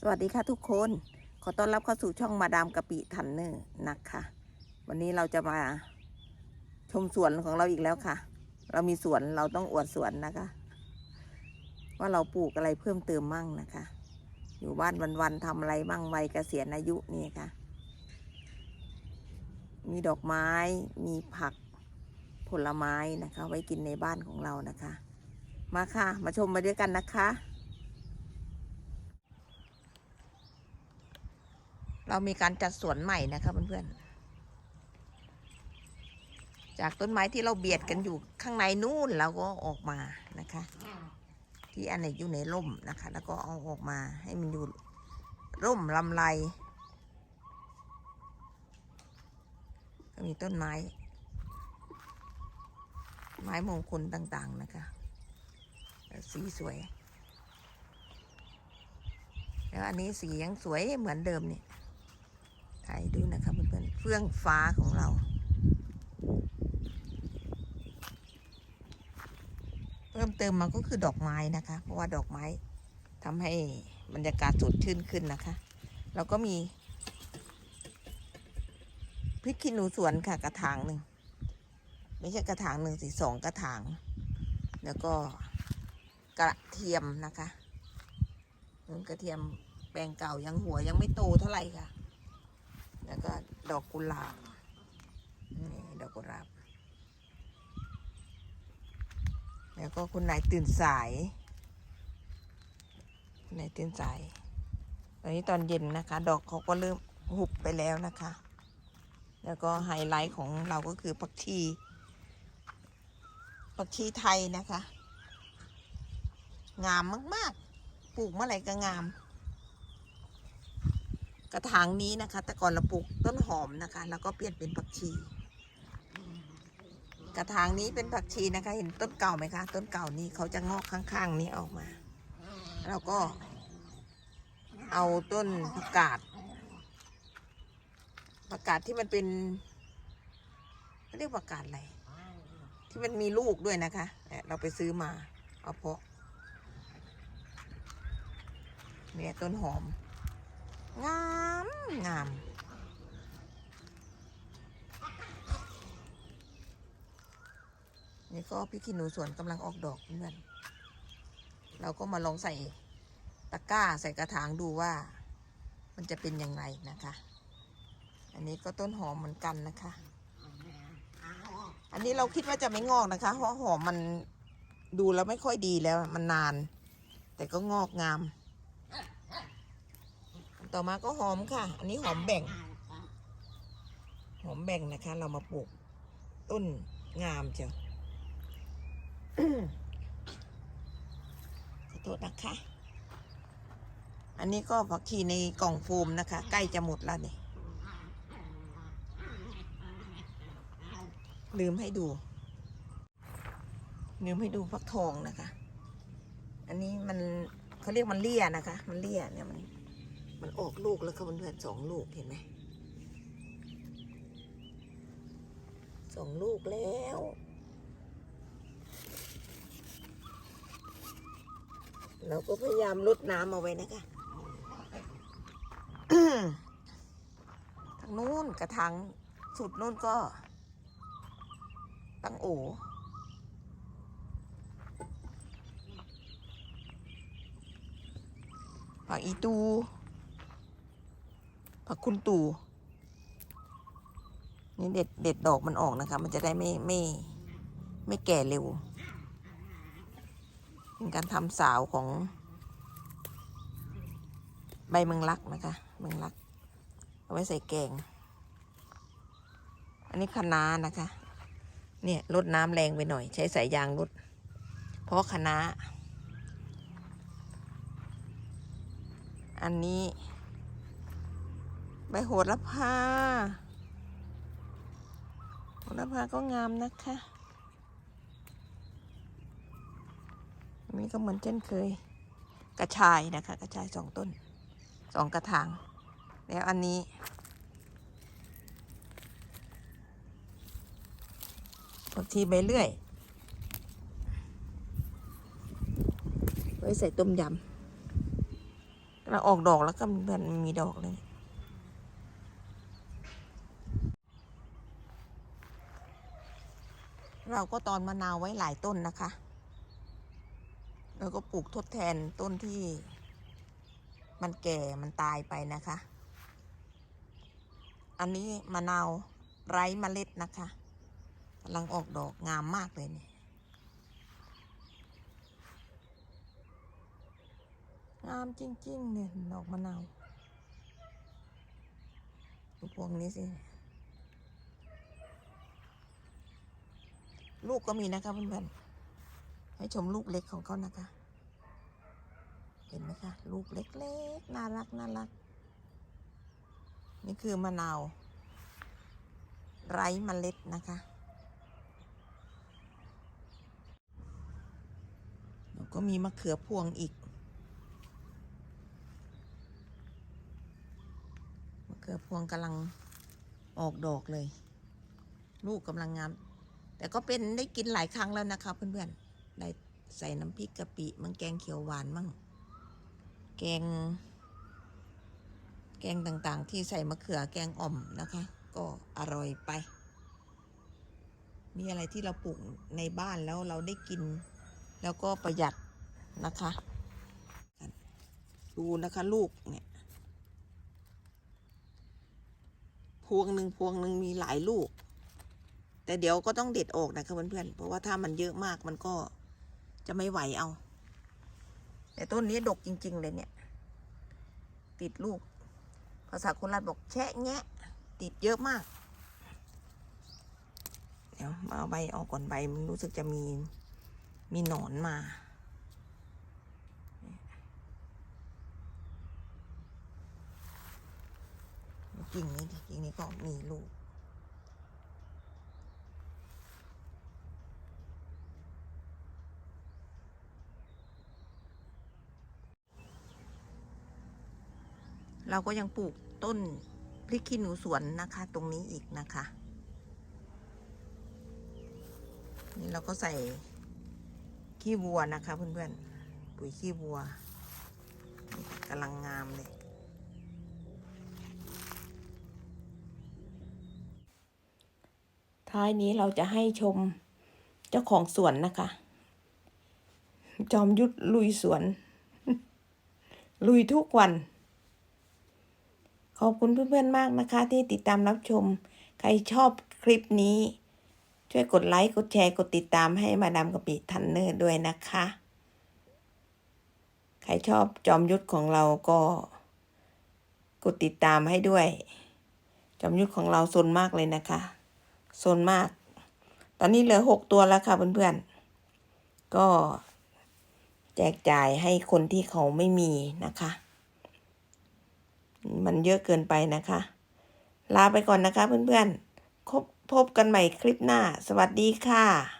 สวัสดีค่ะทุกคน ขอต้อนรับเข้าสู่ช่องมาดามกะปิทันเนอร์นะคะ วันนี้เราจะมาชมสวนของเราอีกแล้วค่ะ เรามีสวนเราต้องอวดสวนนะคะ ว่าเราปลูกอะไรเพิ่มเติมมั่งนะคะ อยู่บ้านวันๆทำอะไรมั่งวัยเกษียณอายุนี่ค่ะ มีดอกไม้ มีผักผลไม้นะคะ ไว้กินในบ้านของเรานะคะ มาค่ะ มาชมมาด้วยกันนะคะ เรามีการจัดสวนใหม่นะคะเพื่อนๆ จากต้นไม้ที่เราเบียดกันอยู่ข้างในนู่นเราก็ออกมานะคะ ที่อันไหนอยู่ในร่มนะคะ แล้วก็เอาออกมาให้มันอยู่ร่มลำไรก็มีต้นไม้ ไม้มงคลต่างๆนะคะ สีสวย แล้วอันนี้สียังสวยเหมือนเดิมเนี่ย ถ่ายดูนะคะเพื่อนๆเฟื่องฟ้าของเรา เพิ่มเติมมาก็คือดอกไม้นะคะ เพราะว่าดอกไม้ทำให้บรรยากาศสดชื่นขึ้นนะคะเราก็มีพริกขี้หนูสวนค่ะกระถางหนึ่งไม่ใช่กระถางหนึ่งสิสองกระถาง แล้วก็กระเทียมนะคะกระเทียมแปลงเก่ายังหัวยังไม่โตเท่าไหร่ค่ะ แล้วก็ดอกกุหลาบนี่ดอกกุหลาบ แล้วก็คุณนายตื่นสายคุณนายตื่นสาย ตอนนี้ตอนเย็นนะคะ ดอกเขาก็เริ่มหุบไปแล้วนะคะ แล้วก็ไฮไลท์ของเราก็คือผักชีผักชีไทยนะคะ งามมาก ๆ ปลูกเมื่อไหร่ก็งาม ระถางนี้นะคะ แต่ก่อนเราปลูกต้นหอมนะคะ แล้วก็เปลี่ยนเป็นผักชี กระถางนี้เป็นผักชีนะคะ เห็นต้นเก่าไหมคะ ต้นเก่านี้เขาจะงอกข้างๆ นี้ออกมาแล้วก็เอาต้นผักกาดผักกาดที่มันเป็นเขาเรียกผักกาดอะไรที่มันมีลูกด้วยนะคะเนี่ยเราไปซื้อมาเอาเพาะเนี่ยต้นหอม งามงามนี่ก็พี่ขี้หนูสวนกำลังออกดอกเพื่อนเราก็มาลองใส่ตะกร้าใส่กระถางดูว่า มันจะเป็นยังไงนะคะ อันนี้ก็ต้นหอมเหมือนกันนะคะ อันนี้เราคิดว่าจะไม่งอกนะคะ เพราะหอมมันดูแล้วไม่ค่อยดีแล้วมันนาน แต่ก็งอกงาม ต่อมาก็หอมค่ะ อันนี้หอมแบ่ง หอมแบ่งนะคะ เรามาปลูกต้นงามเชียวขอโทษนะคะ อันนี้ก็ผักชีในกล่องโฟมนะคะ ใกล้จะหมดแล้วเนี่ยลืมให้ดู ลืมให้ดูฟักทองนะคะ อันนี้มันเขาเรียกมันเลี่ยนะคะ มันเลี่ยเนี่ยมัน มันออกลูกแล้วค่ะเพื่อนๆสองลูกเห็นไหมสองลูกแล้วเราก็พยายามลดน้ำเอาไว้นะคะทางนู้นกระถางสุดนู้นก็ ตั้งโอผักอีตู ผักคุณตูนี่เด็ดเด็ดดอกมันออกนะคะ มันจะได้ไม่ไม่ไม่แก่เร็ว เป็นการทำสาวของ ใบเมืองลักนะคะ เมืองลัก เอาไว้ใส่แกง อันนี้คะน้านะคะ เนี่ยลดน้ำแรงไปหน่อย ใช้สายยางลด เพราะคะน้าอันนี้ ใบโหระพาโหระพาก็งามนะคะนนี้ก็เหมือนเช่นเคย กระชายนะคะ กระชายสองต้นสองกระถาง แล้วอันนี้ ผักชีใบเลื่อยไว้ใส่ต้มยำเราออกดอกแล้วก็เพื่อนมีดอกเลย เราก็ตอนมะนาวไว้หลายต้นนะคะ แล้วก็ปลูกทดแทนต้นที่ มันแก่มันตายไปนะคะ อันนี้มะนาวไร้เมล็ดนะคะกำลังออกดอกงามมากเลยเนี่ยงามจริง ๆ เนี่ย ดอกมะนาวพวงนี้สิ ลูกก็มีนะคะเพื่อนๆให้ชมลูกเล็กของเขานะคะ เห็นไหมคะ ลูกเล็กๆ น่ารักน่ารัก นี่คือมะนาว ไร้เมล็ดนะคะ แล้วก็มีมะเขือพวงอีก มะเขือพวงกำลังออกดอกเลย ลูกกำลังงาม แต่ก็เป็นได้กินหลายครั้งแล้วนะคะเพื่อนๆได้ใส่น้ำพริกกะปิมันแกงเขียวหวานมั่งแกง แกงต่างๆ ที่ใส่มะเขือแกงอ่อมนะคะ ก็อร่อยไป มีอะไรที่เราปลูกในบ้านแล้วเราได้กิน แล้วก็ประหยัดนะคะ ดูนะคะลูกเนี่ย พวงหนึ่งพวงหนึ่งมีหลายลูก แต่เดี๋ยวก็ต้องเด็ดออกนะคะเพื่อนๆเพราะว่าถ้ามันเยอะมากมันก็จะไม่ไหวเอา แต่ต้นนี้ดกจริง ๆ เลยเนี่ย ติดลูก ภาษาโคราชบอกแชะแงะ ติดเยอะมาก เดี๋ยวมาเอาใบออกก่อนใบมันรู้สึกจะมีมีหนอนมากิ่งนี้ดิกิ่งนี้ก็มีลูก เราก็ยังปลูกต้นพริกขี้หนูสวนนะคะ ตรงนี้อีกนะคะ นี่เราก็ใส่ขี้วัวนะคะ เพื่อนๆปุ๋ยขี้วัวกำลังงามเลยท้ายนี้เราจะให้ชมเจ้าของสวนนะคะ จอมยุทธลุยสวน ลุยทุกวัน ขอบคุณเพื่อนๆมากนะคะ ที่ติดตามรับชม ใครชอบคลิปนี้ ช่วยกดไลค์ กดแชร์ กดติดตามให้มาดามกะปิทันเนอร์ด้วยนะคะ ใครชอบจอมยุทธของเราก็ กดติดตามให้ด้วย จอมยุทธของเราโซนมากเลยนะคะโซนมาก ตอนนี้เหลือหกตัวแล้วค่ะเพื่อนๆ ก็แจกจ่ายให้คนที่เขาไม่มีนะคะ มันเยอะเกินไปนะคะ ลาไปก่อนนะคะเพื่อนๆพบพบกันใหม่คลิปหน้า สวัสดีค่ะ